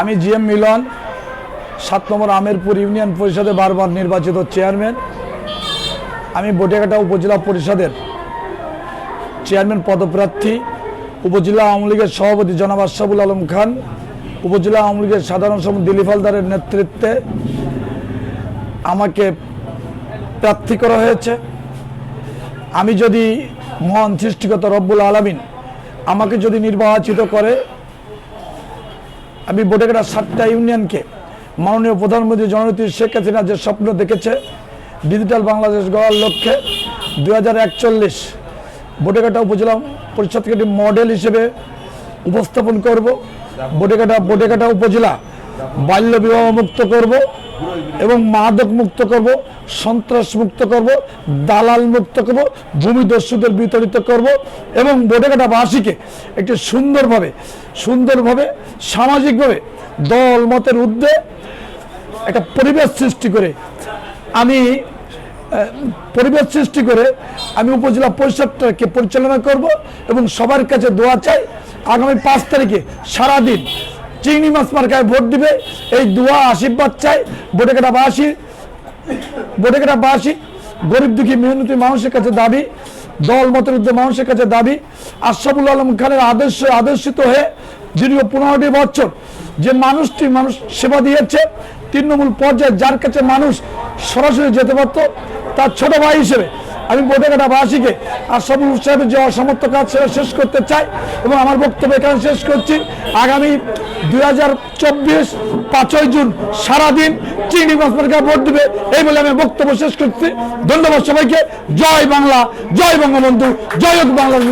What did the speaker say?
আমি G M মিলন, সাত নম্বর আমেরপুর union পরিষদে বারবার নির্বাচিত চেয়ারম্যান। আমি বটিয়াঘাটা উপজেলা পরিষদের চেয়ারম্যান পদপ্রার্থী, উপজেলা আওয়ামী লীগের সভাপতি জনাব আশরাফুল আলম খান, উপজেলা আওয়ামী লীগের সাধারণ সম্পাদক দিলীপ হালদারের নেতৃত্বে আমাকে প্রার্থী করা হয়েছে। আমি যদি মহান সৃষ্টিগত রব্বুল আলমিন আমাকে যদি নির্বাচিত করে আমি বোটেঘাটা সাতটা ইউনিয়নকে মাননীয় প্রধানমন্ত্রী জননেত্রী শেখ হাসিনা যে স্বপ্ন দেখেছে, ডিজিটাল বাংলাদেশ গড়ার লক্ষ্যে দু হাজার একচল্লিশ বোটেঘাটা উপজেলা পরিষদকে একটি মডেল হিসেবে উপস্থাপন করব। বোটেঘাটা বোটেঘাটা উপজেলা বাল্য বিবাহ মুক্ত করব এবং মাদক মুক্ত করব সন্ত্রাস মুক্ত করব দালাল মুক্ত করব ভূমিদস্যুদের বিতরিত করব এবং বোটেঘাটাবাসীকে একটি সুন্দরভাবে সুন্দরভাবে, সামাজিকভাবে, দল মতের ঊর্ধ্বে একটা পরিবেশ সৃষ্টি করে আমি পরিবেশ সৃষ্টি করে আমি উপজেলা পরিষদটাকে পরিচালনা করব এবং সবার কাছে দোয়া চাই। আগামী পাঁচ তারিখে সারাদিন চিংড়ি মাছ মার্কায় ভোট দিবে। এই দোয়া আশীর্বাদ চাই। বোটেকাটাবাসী বোটেকাটাবাসী গরিব দুঃখী, মেহনতি মানুষের কাছে দাবি, দল মতের উদ্যোগ মানুষের কাছে দাবি। আশরাফুল আলম খানের আদর্শ, আদর্শিত হয়ে দীর্ঘ পনেরোটি বছর যে মানুষটি মানুষ সেবা দিয়েছে, তৃণমূল পর্যায়ে যার কাছে মানুষ সরাসরি যেতে পারত, তার ছোট ভাই হিসেবে আমি বোটেকাটাবাসীকে আশরাফুল সাহেবের যে অসমর্থ কাজ সেটা শেষ করতে চাই এবং আমার বক্তব্য এখানে শেষ করছি। আগামী দুই হাজার চব্বিশ পাঁচই জুন সারাদিন চিংড়ি মাসমার্কা ভোট দেবে এই বলে আমি বক্তব্য শেষ করছি। ধন্যবাদ সবাইকে। জয় বাংলা, জয় বঙ্গবন্ধু, জয় হোক বাংলার